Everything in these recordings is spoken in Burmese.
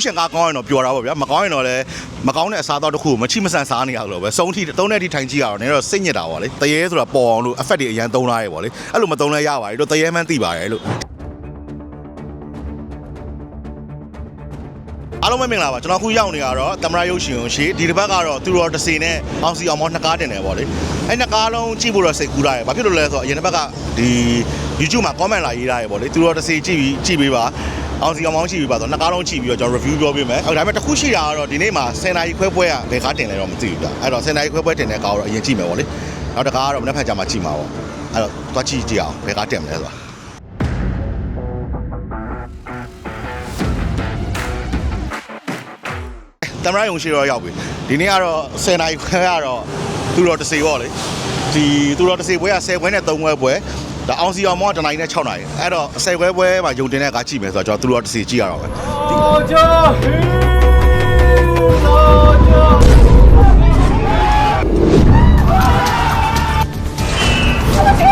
ရုပ်ရှင်ကားကောင်းရင်တော့ပျော်တာပေါ့ဗျာမကောင်းရင်တော့လည်းမကောင်းတဲ့အစားအသောက်တစ်ခုကိုမချိမဆန်စားနေရလို့ပဲစုံထိသုံးတဲ့အထိထိုင်ကြည့်ရတော့နည်းတော့စိတ်ညစ်တာပေါ့လေတရေဆိုတာပေါ်အောင်လို့ effect တွေအရန်သုံးထားရဲပေါ့လေအဲ့လိုမသုံးလဲရပါတယ်တို့တရေမှန်းသိပါတယ်လို့အားလုံးပဲမင်္ဂလာပါကျွန်တော်အခုရောက်နေရတော့တမရရုပ်ရှင်ရုံရှိဒီတစ်ပတ်ကတော့သူတော်တစီနဲ့အောင်စီအောင်မောနှစ်ကားတင်တယ်ပေါ့လေအဲ့နှစ်ကားလုံးကြည့်ဖို့တော့စိတ်ကူးရတယ်ဘာဖြစ်လို့လဲဆိုတော့အရင်တစ်ပတ်ကဒီ YouTube မှာ comment လာရေးထားရပေါ့လေသူတော်တစီကြည့်ပြီးကြည့်ပေးပါ အောင်စီအောင်မောင်းကြည့်ပေးပါဆိုတော့နှစ်ကားလုံးကြည့်ပြီးတော့ကျွန်တော် review ပြောပေးမယ်အဲ့ဒါပေမဲ့တစ်ခုရှိတာကတော့ဒီနေ့မှာ10နာရီခွဲပွဲကဘယ်ကားတင်လဲတော့မသိဘူးဗျအဲ့တော့10နာရီခွဲပွဲတင်တဲ့ကားကတော့အရင်ကြည့်မယ်ပေါ့လေနောက်တစ်ကားကတော့မနေ့ဖက်ကြမှာကြည့်မှာပေါ့အဲ့တော့သွားကြည့်ကြည့်အောင်ဘယ်ကားတင်မလဲဆိုတာတမရယုံရှိတော့ရောက်ပြီဒီနေ့ကတော့10နိုင်ခွဲကတော့သူတော်တစေပေါ့လေဒီသူတော်တစေပွဲက10ခွဲနဲ့3ခွဲပွဲ ဒါအောင်စီအောင်မောကတနိုင်နဲ့6နိုင်အဲ့တော့အစိတ်ခွဲပွဲမှာယုံတင်တဲ့ကကြည့်မယ်ဆိုတော့ကျွန်တော်သူတို့တော့တစ်စီကြည့်ရတော့မယ်တော်ကြဟေးတော်ကြ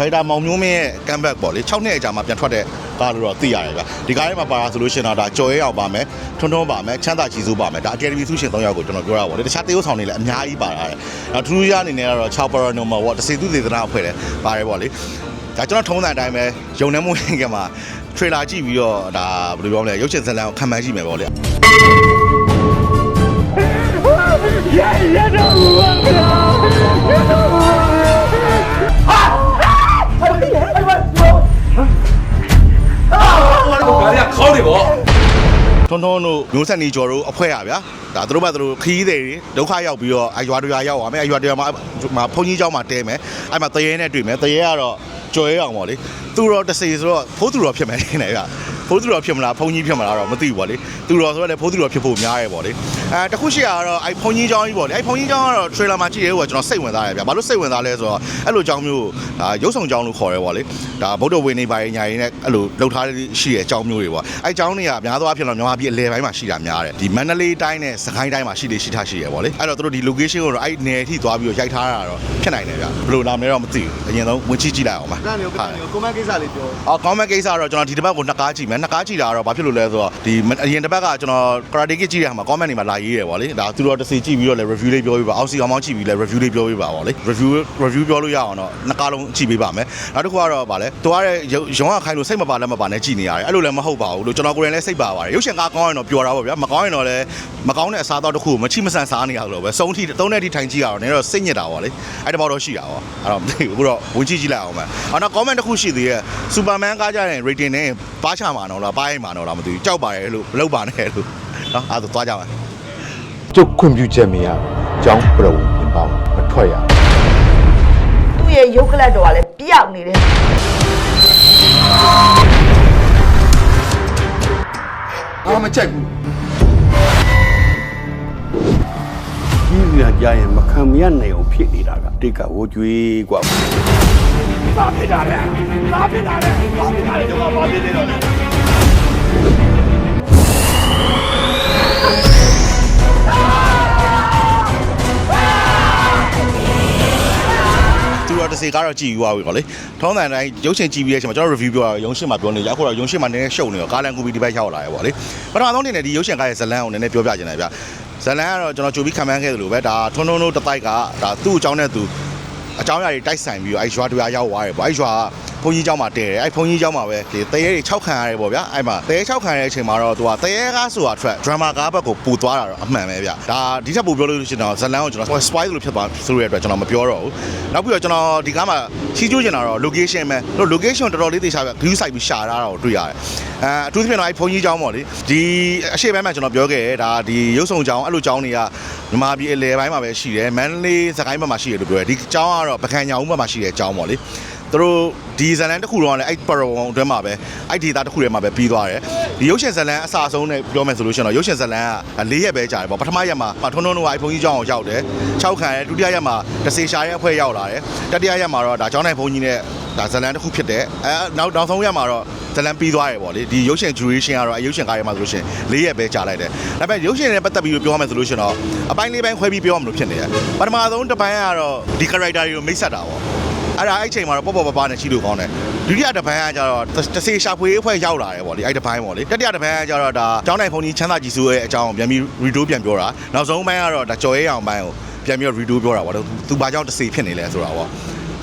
ရိုက်တာမောင်မျိုးမင်းရဲ့ကမ်ဘက်ပေါ့လေ6နှစ်အကြာမှပြန်ထွက်တဲ့ကားလို့တော့သိရတယ်ဗျဒီကားထဲမှာပါတာဆိုလို့ရှင်တော့ဒါကြော်ရဲအောင်ပါမယ်ထွန်းထွန်းပါမယ်ချမ်းသာကြည်စိုးပါမယ်ဒါအကယ်ဒမီသူရှင်၃ယောက်ကိုကျွန်တော်ပြောတာပေါ့လေတခြားတေးဥဆောင်တွေလည်းအများကြီးပါတာတယ်နောက်ထူးထူးခြားအနေနဲ့ကတော့6 paranormal ပေါ့တစီသူစေတနာအဖွဲ့တယ်ပါတယ်ပေါ့လေ ဒါကျွန်တော်ထုံးတဲ့အတိုင်းပဲယုံနှမွေးခင်မှာ trailer ကြည့်ပြီးတော့ဒါဘယ်လိုပြောမလဲရုပ်ရှင်ဇာတ်လမ်းကိုခံမှန်းကြည့်မယ်ပေါ့လေရရတော့ဘာလဲရတော့ဘာလဲခေါင်းတွေပေါ့ထွန်းထွန်းတို့မျိုးဆက်နေကျော်တို့အဖွဲရဗျာဒါတို့မှတို့ခီးတွေဒုက္ခရောက်ပြီးတော့အရွာတရွာရောက်ပါမယ်အရွာတရွာမှာမှာဘုန်းကြီးเจ้าမှာတဲမယ်အဲ့မှာတရေနဲ့တွေ့မယ်တရေကတော့ ကြော်ရဲအောင်ပေါ့လေသူတော့တစေဆိုတော့ဖိုးသူတော်ဖြစ်မယ်နေဗျာ ဖိုးသူတော်ဖြစ်မလားဘုန်းကြီးဖြစ်မလားတော့မသိဘူးပေါ့လေသူတော်ဆိုတော့လည်းဖိုးသူတော်ဖြစ်ဖို့များရဲပေါ့လေအဲတခုရှိရတော့အဲ့ဘုန်းကြီးเจ้าကြီးပေါ့လေအဲ့ဘုန်းကြီးเจ้าကတော့ trailer မှာကြည့်ရဲဟိုကကျွန်တော်စိတ်ဝင်စားတယ်ဗျာဘာလို့စိတ်ဝင်စားလဲဆိုတော့အဲ့လိုเจ้าမျိုးဒါရုပ်ဆောင်เจ้าလို့ခေါ်ရဲပေါ့လေဒါဗုဒ္ဓဝေနေပါရင်ညာရင်နဲ့အဲ့လိုလှုပ်ထားတဲ့ရှိတဲ့เจ้าမျိုးတွေပေါ့အဲ့เจ้าတွေကများသောအားဖြင့်တော့မြန်မာပြည်အလဲပိုင်းမှာရှိတာများတယ်ဒီမန္တလေးတိုင်းနဲ့စကိုင်းတိုင်းမှာရှိလေရှိထားရှိရပေါ့လေအဲ့တော့တို့ဒီ location ကိုတော့အဲ့နယ်အထိသွားပြီးတော့ရိုက်ထားတာတော့ဖြစ်နိုင်တယ်ဗျဘယ်လိုနာမလဲတော့မသိဘူးအရင်ဆုံးဝင်ကြည့်ကြည့်လိုက်အောင်ပါ ဒါမျိုးကနေကိုမန့်ကိစ္စလေးပြော အော်ကောင်းမဲ့ကိစ္စကတော့ကျွန်တော်ဒီတစ်ပတ်ကိုနှစ်ကားကြည့်မယ် နှစ်ကားကြည့်တာကတော့ဘာဖြစ်လို့လဲဆိုတော့ဒီအရင်တစ်ပတ်ကကျွန်တော် karate kid ကြည့်တဲ့အခါမှာ comment တွေမှာလာရေးတယ်ပေါ့လေဒါသူတို့တစ်စီကြည့်ပြီးတော့လည်း review လေးပြောပြပါအောက်စီအောင်မောင်းကြည့်ပြီးလည်း review လေးပြောပြပါပေါ့လေ review review ပြောလို့ရအောင်တော့နှစ်ကားလုံးကြည့်ပေးပါမယ်နောက်တစ်ခုကတော့ဗာလဲသူကရဲ့ရုံးကခိုင်းလို့စိတ်မပါလက်မပါနဲ့ကြည့်နေရတယ်အဲ့လိုလည်းမဟုတ်ပါဘူးလို့ကျွန်တော်ကိုယ်တိုင်လည်းစိတ်ပါပါတယ်ရုပ်ရှင်ကားကောင်းရင်တော့ပျော်တာပေါ့ဗျာမကောင်းရင်တော့လည်းမကောင်းတဲ့အစားအသောက်တစ်ခုကိုမချိမဆန်စားနေရလို့ပဲစုံထိသုံးတဲ့အထိထိုင်ကြည့်ရတော့နည်းတော့စိတ်ညစ်တာပေါ့လေအဲ့တဘောတော့ရှိတာပေါ့အဲ့တော့မသိဘူးအခုတော့ဝင်ကြည့်ကြည့်လိုက်အောင်မယ်အော်နောက် comment တစ်ခုရှိသေးရဲ့ Superman ကားကြတဲ့ rating နဲ့ ပါချမှာတော့လားပါရင်မှာတော့လားမသိဘူးကြောက်ပါတယ်လို့မလုပ်ပါနဲ့လို့နော်အဲ့ဒါသွားကြမယ် ကျုပ်ခွင့်ပြုချက်မရကျောင်းပရဝုံပြင်ပေါင်းမထွက်ရ သူ့ရဲ့ရုပ်ကလတ်တော်ကလည်းပျောက်နေတယ် အားမကြိုက်ဘူး ကြီးစရာကြရင်မခံမရနိုင်အောင်ဖြစ်နေတာကတိတ်ကဝိုးကျွေးกว่า သူတော့တစ်စီကားတော့ကြည်ယူသွားပြီပေါ့လေထုံးစံတိုင်းရုပ်ရှင်ကြည့်ပြီးတဲ့အချိန်မှာကျွန်တော် review ပြောတာရုံရှင်မှာပြောနေကြအခုတော့ရုံရှင်မှာနည်းနည်းရှုပ်နေတော့ကားလန်ကူပြီးဒီဘက်ရောက်လာရပေါ့လေပထမဆုံးအနေနဲ့ဒီရုပ်ရှင်ကားရဲ့ဇလန်ကိုနည်းနည်းပြောပြချင်တယ်ဗျဇလန်ကတော့ကျွန်တော်ကြိုပြီးခံမှန်းခဲ့သလိုပဲဒါထွန်းထွန်းတို့တစ်တိုက်ကဒါသူ့အကြောင်းနဲ့သူ အကြောင်းအရာတွေတိုက်ဆိုင်ပြီးတော့အဲ့ရွာတူရွာရောက်သွားတယ်ပေါ့အဲ့ရွာ ဘုန်းကြီးเจ้าမှာတဲတယ်အဲ့ဘုန်းကြီးเจ้าမှာပဲဒီတရေတွေ6ခံရတယ်ပေါ့ဗျာအဲ့မှာတရေ6ခံရတဲ့အချိန်မှာတော့သူကတရေကားဆိုတာ track drama ကားဘက်ကိုပူသွားတာတော့အမှန်ပဲဗျဒါဒီထက်ပိုပြောလို့ရှိရင်တော့ဇလန်ကိုကျွန်တော် spoil လို့ဖြစ်သွားဆိုရတဲ့အတွက်ကျွန်တော်မပြောတော့ဘူးနောက်ပြီးတော့ကျွန်တော်ဒီကားမှာချီးကျူးချင်တာတော့ location ပဲလို့ location ကိုတော်တော်လေးသိချပြ view site ပြီးရှာတာတော့တွေ့ရတယ်အဲအထူးသဖြင့်တော့အဲ့ဘုန်းကြီးเจ้าပေါ့လေဒီအရှိပိုင်းမှာကျွန်တော်ပြောခဲ့တယ်ဒါဒီရုပ်ဆောင်เจ้าအဲ့လိုเจ้าတွေကမြန်မာပြည်အလယ်ပိုင်းမှာပဲရှိတယ်မန္တလေးစကိုင်းဘက်မှာရှိတယ်လို့ပြောတယ်ဒီเจ้าကတော့ပကံညာဦးဘက်မှာရှိတဲ့เจ้าပေါ့လေ သူတို့ဒီဇလန်တစ်ခုတော့လည်းအဲ့ပရဝုံအတွင်းမှာပဲအဲ့ဒေတာတစ်ခုထဲမှာပဲပြီးသွားတယ်ဒီရုပ်ရှင်ဇလန်အစာဆုံးနဲ့ပြောမယ်ဆိုလို့ရှိရင်တော့ရုပ်ရှင်ဇလန်က၄ရက်ပဲကြာတယ်ပေါ့ပထမရက်မှာထွန်းထွန်းတို့ကအဲ့ဘုန်းကြီးကျောင်းကိုရောက်တယ်၆ခံရဲဒုတိယရက်မှာတစေရှာရဲ့အဖွဲ့ရောက်လာတယ်တတိယရက်မှာတော့ဒါကျောင်းနိုင်ဘုန်းကြီးနဲ့ဒါဇလန်တစ်ခုဖြစ်တယ်အဲနောက်နောက်ဆုံးရက်မှာတော့ဇလန်ပြီးသွားတယ်ပေါ့လေဒီရုပ်ရှင် duration ကတော့အဲ့ရုပ်ရှင်ကားရဲမှာဆိုလို့ရှိရင်၄ရက်ပဲကြာလိုက်တယ်ဒါပေမဲ့ရုပ်ရှင်နဲ့ပတ်သက်ပြီးပြောရမယ်ဆိုလို့ရှိရင်တော့အပိုင်းလေးပိုင်းခွဲပြီးပြောရမလို့ဖြစ်နေတယ်ပထမဆုံးတစ်ပိုင်းကတော့ဒီ character တွေကိုမိတ်ဆက်တာပေါ့ အဲ့ဒါအဲ့ချိန်မှာတော့ပေါ့ပေါ့ပပနဲ့ရှိလို့ကောင်းတယ်ဒုတိယတစ်ပိုင်းကကျတော့တစ်စေရှာဖွေအဖွဲ့ရောက်လာတယ်ပေါ့လေအဲ့တစ်ပိုင်းပေါ့လေတတိယတစ်ပိုင်းကကျတော့ဒါကျောင်းနိုင်ဖုန်ကြီးချမ်းသာကြည်စိုးရဲ့အကြောင်းပြန်ပြီးရီဒိုပြန်ပြောတာနောက်ဆုံးပိုင်းကတော့ဒါကြော်ရဲအောင်ပိုင်းကိုပြန်ပြီးရီဒိုပြောတာပေါ့သူဘာကြောင့်တစ်စေဖြစ်နေလဲဆိုတာပေါ့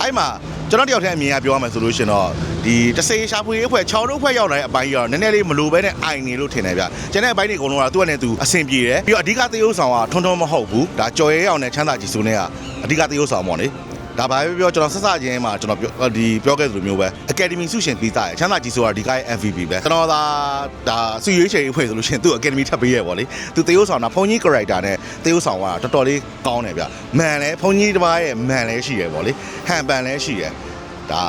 အဲ့မှာကျွန်တော်တယောက်တည်းအမြင်အရပြောရမယ်ဆိုလို့ရှင်တော့ဒီတစေရှာဖွေအဖွဲ့6တို့ဖွဲ့ရောက်လာတဲ့အပိုင်းကြီးကတော့နည်းနည်းလေးမလိုပဲနဲ့အိုင်နေလို့ထင်တယ်ဗျကျန်တဲ့အပိုင်းတွေအကုန်လုံးကသူ့အနေနဲ့သူအဆင်ပြေတယ်ပြီးတော့အဓိကသရုပ်ဆောင်ကထွန်းထွန်းမဟုတ်ဘူးဒါကြော်ရဲအောင်နဲ့ချမ်းသာကြည်စိုးနဲ့ကအဓိကသရုပ်ဆောင်ပေါ့လေ ဒါဘာပဲပြောကျွန်တော်ဆက်စချင်းမှာကျွန်တော်ပြောဒီပြောခဲ့သလိုမျိုးပဲ Academy ဆုရှင်ပြီးသားရယ်ချမ်းသာကြီးဆိုတာဒီကားရဲ့ MVP ပဲကျွန်တော်သာဒါစုရွေးချယ်ရေးဖွဲ့ဆိုလို့ရှိရင်သူ့ Academy ထပ်ပေးရပေါ့လေသူသေယုတ်ဆောင်တာဖုန်ကြီး character နဲ့သေယုတ်ဆောင်ကတော်တော်လေးကောင်းတယ်ဗျမန်လဲဖုန်ကြီးတစ်ပါးရဲ့မန်လဲရှိရယ်ပေါ့လေဟန်ပန်လဲရှိရယ်ဒါ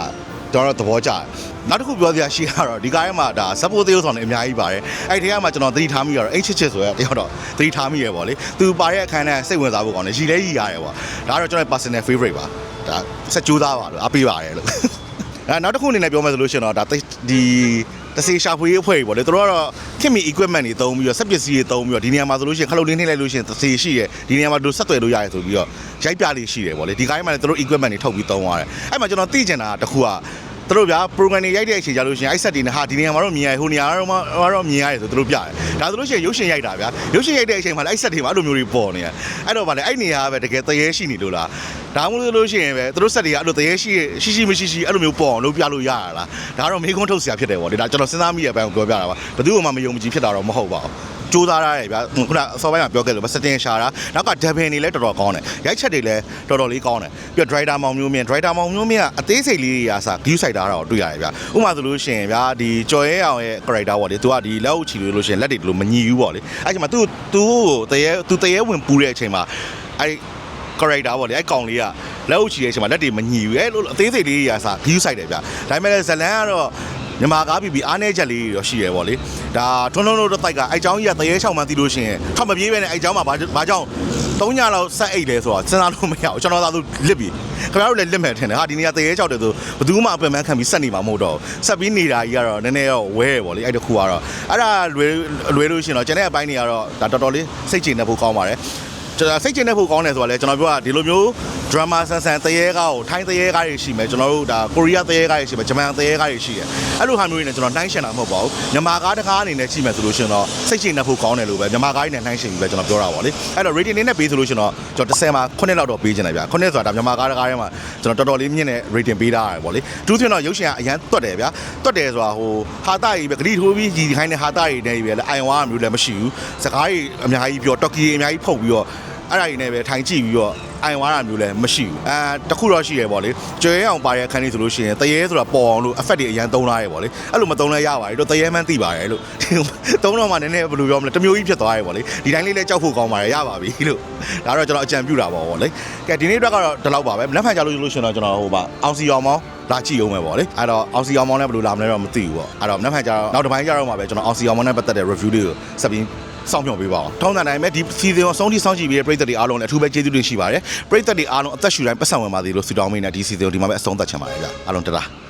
ကျွန်တော်သဘောကျတယ်နောက်တစ်ခုပြောစရာရှိရတော့ဒီကားထဲမှာဒါဇက်ပိုသေယုတ်ဆောင်နေအများကြီးပါတယ်အဲ့ဒီထဲမှာကျွန်တော်သတိထားမိရတော့ H ချစ်ဆိုရတယောက်တော့သတိထားမိရယ်ပေါ့လေသူပါတဲ့အခန်းထဲစိတ်ဝင်စားဖို့ကောင်းတယ်ရီလဲရီရတယ်ပေါ့ဒါကတော့ကျွန်တော် personal favorite ပါ ဒါဆက်ကြိုးစားပါလို့အပေးပါတယ်လို့အဲနောက်တစ်ခုအနေနဲ့ပြောမယ်ဆိုလို့ရှိရင်တော့ဒါတိတ်ဒီတစေရှာဖွေရေးအဖွဲ့ကြီးပေါ့လေသူတို့ကတော့ခင်မီ equipment တွေသုံးပြီးတော့စက်ပစ္စည်းတွေသုံးပြီးတော့ဒီနေရာမှာဆိုလို့ရှိရင်ခလုတ်လေးနှိမ့်လိုက်လို့ရှိရင်တစေရှိရယ်ဒီနေရာမှာတို့ဆက်သွယ်လို့ရတယ်ဆိုပြီးတော့ရိုက်ပြလေးရှိတယ်ပေါ့လေဒီကိုင်းမှာလည်းသူတို့ equipment တွေထုတ်ပြီးသုံးသွားတယ်အဲ့မှာကျွန်တော်သိချင်တာတစ်ခုက သူတို့ဗျာ program တွေရိုက်တဲ့အချိန်ကြလို့ရှိရင်အဲ့ဆက်တွေနဲ့ဟာဒီနေရာမှာတော့မြင်ရဟိုနေရာတော့တော့မြင်ရတယ်ဆိုသူတို့ပြတယ်ဒါဆိုလို့ရှိရင်ရုပ်ရှင်ရိုက်တာဗျာရုပ်ရှင်ရိုက်တဲ့အချိန်မှာလည်းအဲ့ဆက်တွေမှာအဲ့လိုမျိုးတွေပေါ်နေရအဲ့တော့ဗာလေအဲ့နေရာကပဲတကယ်တရေရှိနေလို့လားဒါမှမဟုတ်လို့ရှိရင်ပဲသူတို့ဆက်တွေကအဲ့လိုတရေရှိရှိရှိမရှိရှိအဲ့လိုမျိုးပေါ်အောင်လုပ်ပြလို့ရတာလားဒါကတော့မေးခွန်းထုတ်စရာဖြစ်တယ်ဗောလေဒါကျွန်တော်စဉ်းစားမိရဲ့အပိုင်းကိုပြောပြတာပါဘယ်သူမှမယုံကြည်ဖြစ်တာတော့မဟုတ်ပါဘူး ကြိုးစားရတယ်ဗျာခုနအစောပိုင်းမှာပြောခဲ့လို့စတင်ရှာတာနောက်ကဒဗင်တွေလည်းတော်တော်ကောင်းတယ်ရိုက်ချက်တွေလည်းတော်တော်လေးကောင်းတယ်ပြီးတော့ driver မောင်မျိုးမြင့် driver မောင်မျိုးမြင့်ကအသေးစိတ်လေးတွေအစား view site တာတော့တွေ့ရတယ်ဗျာဥပမာဆိုလို့ရှိရင်ဗျာဒီကြော်ရဲအောင်ရဲ့ character ပေါ့လေသူကဒီလက်အုပ်ချီလို့လို့ရှိရင်လက်တွေဒီလိုမညီဘူးပေါ့လေအဲ့ချိန်မှာသူသူ့ကိုတရေသူတရေဝင်ပူတဲ့အချိန်မှာအဲ့ character ပေါ့လေအဲ့ကောင်လေးကလက်အုပ်ချီတဲ့အချိန်မှာလက်တွေမညီဘူးအဲ့လိုအသေးစိတ်လေးတွေအစား view site တယ်ဗျာဒါပေမဲ့လည်းဇလန်ကတော့ မြန်မာကားပြည်ပြည်အားနည်းချက်လေးတွေတော့ရှိရယ်ပေါ့လေဒါထွန်းထွန်းတို့တစ်ပိုက်ကအဲအကြောင်းကြီးကတရေချောင်းမှသိလို့ရှိရင်ထောက်မပြေးပဲနဲ့အဲအကြောင်းမှာဘာကြောင့်သုံးညလောက်ဆက်အိတ်လဲဆိုတာစဉ်းစားလို့မရအောင်ကျွန်တော်သာသူလစ်ပြီခင်ဗျားတို့လည်းလစ်မယ်ထင်တယ်ဟာဒီနေ့ကတရေချောက်တယ်ဆိုဘယ်သူမှအပင်ပန်းခံပြီးဆက်နေမှာမဟုတ်တော့ဆက်ပြီးနေတာကြီးကတော့နည်းနည်းတော့ဝဲရယ်ပေါ့လေအဲ့တခုကတော့အဲ့ဒါလွယ်လွယ်လို့ရှိရင်တော့ကျွန်내အပိုင်းတွေကတော့ဒါတော်တော်လေးစိတ်ကြည်နေဖို့ကောင်းပါတယ် ကျွန်တော်စိတ်ကျင်တဲ့ဖို့ကောင်းတယ်ဆိုတာလေကျွန်တော်ပြောတာဒီလိုမျိုး drama ဆန်ဆန်တရေကားကိုထိုင်းတရေကားတွေရှိမယ်ကျွန်တော်တို့ဒါကိုရီးယားတရေကားတွေရှိမယ်ဂျပန်တရေကားတွေရှိတယ်အဲ့လိုဟာမျိုးတွေနဲ့ကျွန်တော်နှိုင်းရှင်တာမဟုတ်ပါဘူးမြန်မာကားတစ်ကားအနေနဲ့ရှိမယ်ဆိုလို့ရှိရင်တော့စိတ်ကျင်တဲ့ဖို့ကောင်းတယ်လို့ပဲမြန်မာကားတွေနဲ့နှိုင်းရှင်ပြီးပဲကျွန်တော်ပြောတာပါလေအဲ့တော့ rating လေးနဲ့ပေးဆိုလို့ရှိရင်တော့ကျွန်တော်10မှာ9လောက်တော့ပေးချင်တယ်ဗျာ9ဆိုတာဒါမြန်မာကားတစ်ကားထဲမှာကျွန်တော်တော်တော်လေးမြင့်တဲ့ rating ပေးထားရတယ်ပေါ့လေသူဆိုရင်တော့ရုပ်ရှင်ကအရန်တွတ်တယ်ဗျာတွတ်တယ်ဆိုတာဟိုဟာတာကြီးပဲဂရီထိုးပြီးကြီးခိုင်းတဲ့ဟာတာကြီးနဲ့ပဲလေအိုင်ဝါမျိုးလည်းမရှိဘူးစကားကြီးအများကြီးပြောတော်ကီအများကြီးဖုတ်ပြီးတော့ အဲ့ဒါကြီးနဲ့ပဲထိုင်ကြည့်ပြီးတော့အိုင်ဝါတာမျိုးလည်းမရှိဘူးအဲတခုတော့ရှိရပေါ့လေကျွဲအောင်ပါတဲ့အခန်းလေးဆိုလို့ရှိရင်တရေဆိုတာပေါ်အောင်လို့ effect တွေအရင်သုံးလာရပေါ့လေအဲ့လိုမသုံးလဲရပါတယ်တို့တရေမှန်းသိပါတယ်လို့သုံးတော့မှနည်းနည်းဘယ်လိုပြောမလဲတစ်မျိုးကြီးဖြစ်သွားရပေါ့လေဒီတိုင်းလေးလည်းကြောက်ဖို့ကောင်းပါတယ်ရပါပြီလို့ဒါတော့ကျွန်တော်အကြံပြုတာပေါ့ဗောလေကဲဒီနေ့အတွက်ကတော့ဒီလောက်ပါပဲလက်ဖန်ကြလို့လို့ရှိရင်တော့ကျွန်တော်ဟိုပါအောင်စီအောင်မောင်းလာကြည့်အောင်ပဲဗောလေအဲ့တော့အောင်စီအောင်မောင်းလည်းဘယ်လိုလာမလဲတော့မသိဘူးဗောအဲ့တော့လက်ဖန်ကြတော့နောက်တစ်ပိုင်းကြတော့မှာပဲကျွန်တော်အောင်စီအောင်မောင်းနဲ့ပတ်သက်တဲ့ review လေးကိုဆက်ပြီး စောင့်မျှော်ပေးပါအောင်ထောင်းတဲ့နိုင်မဲ့ဒီစီစဉ်ကိုဆုံးထိစောင့်ကြည့်ပြီးတဲ့ပရိသတ်တွေအားလုံးလည်းအထူးပဲကျေးဇူးတင်ရှိပါတယ်ပရိသတ်တွေအားလုံးအသက်ရှူတိုင်းပတ်စံဝင်ပါသေးလို့ဆုတောင်းမိနေဒီစီစဉ်ကိုဒီမှာပဲအဆုံးသတ်ချင်ပါတယ်ဗျအားလုံးတလား